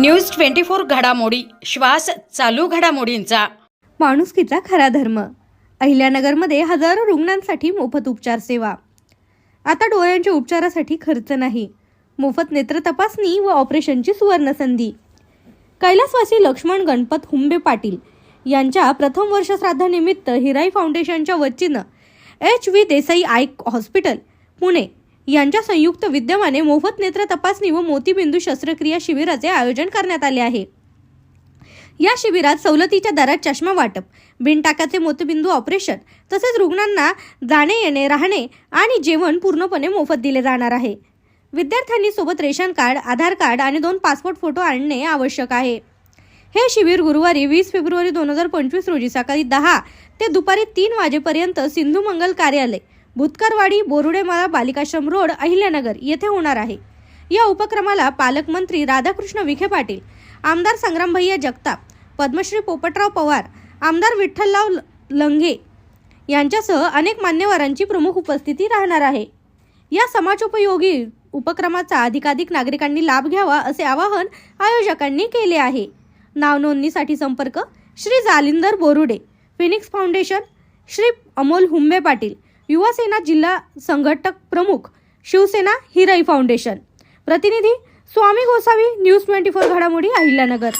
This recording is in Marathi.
न्यूज ट्वेंटी फोर घडामोडी श्वास चालू घडामोडींचा. माणुसकीचा खरा धर्म. अहिल्यानगरमध्ये हजारो रुग्णांसाठी मोफत उपचार सेवा. आता डोळ्यांच्या उपचारासाठी खर्च नाही. मोफत नेत्र तपासणी व ऑपरेशनची सुवर्ण संधी कैलासवासी लक्ष्मण गणपत हुंबे पाटील यांच्या प्रथम वर्ष श्राद्धानिमित्त हिराई फाउंडेशनच्या वतीनं H V Desai eye hospital Pune यांच्या संयुक्त विद्यमाने मोफत नेत्र तपासणी व मोतीबिंदू शस्त्रक्रिया शिबिराचे आयोजन करण्यात आले आहे. या शिबिरात सवलतीच्या दरात चष्मा वाटप बिनटाकाचे मोतीबिंदू ऑपरेशन तसेच रुग्णांना जाणे येणे राहणे आणि जेवण पूर्णपणे मोफत दिले जाणार आहे. विद्यार्थ्यांनी सोबत रेशन कार्ड आधार कार्ड आणि दोन पासपोर्ट फोटो आणणे आवश्यक आहे. हे शिबिर गुरुवारी वीस फेब्रुवारी दोन हजार पंचवीस रोजी सकाळी दहा ते दुपारी तीन वाजेपर्यंत सिंधुमंगल कार्यालय भूतकरवाडी बोरुडेमाळा बालिकाश्रम रोड अहिल्यानगर येथे होणार आहे. या उपक्रमाला पालकमंत्री राधाकृष्ण विखे पाटील आमदार संग्रामभैया जगताप पद्मश्री पोपटराव पवार आमदार विठ्ठलराव लंघे यांच्यासह अनेक मान्यवरांची प्रमुख उपस्थिती राहणार आहे. या समाजोपयोगी उपक्रमाचा अधिकाधिक नागरिकांनी लाभ घ्यावा असे आवाहन आयोजकांनी केले आहे. नाव नोंदणीसाठी संपर्क श्री जालिंदर बोरुडे फिनिक्स फाउंडेशन श्री अमोल हुंबे पाटील युवासेना जिल्हा संघटक प्रमुख शिवसेना हिराई फाउंडेशन. प्रतिनिधी Swami Gosavi news twenty four घडामोडी अहिल्यानगर.